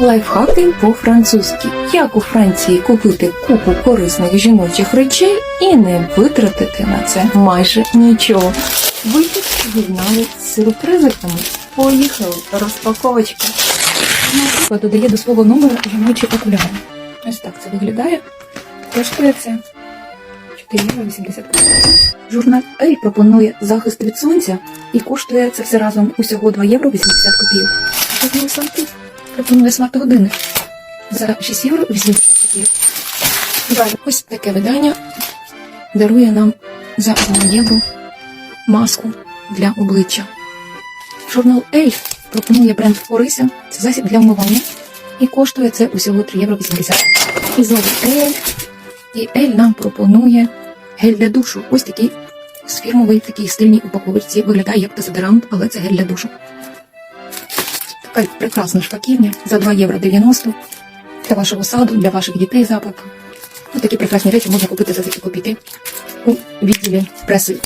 Лайфхаки по-французьки. Як у Франції купити купу корисних жіночих речей і не витратити на це майже нічого. Вихід журнали з сюрпризиками. Поїхали. Розпаковочка. Наприклад, додає до свого номера жіночі окуляри. Ось так це виглядає. Коштує це 4 євро 80 Журнал Ель пропонує захист від сонця і коштує це все разом усього 2 євро 80 копійок. Пропонує смарт-годинник за 6 євро 80 копійок. Далі ось таке видання дарує нам за 1 євро маску для обличчя. Журнал Ель пропонує бренд Орися. Це засіб для вмивання. І коштує це усього 3 євро 80. І знову Ель. І Ель нам пропонує гель для душу. Ось такий з фірмовий такий стильній упаковочці. Виглядає як дезодорант, але це гель для душу. Прекрасна шпаківня за 2 євро 90 для вашого саду, для ваших дітей запах. Ось такі прекрасні речі можна купити за такі копійки у відділі преси.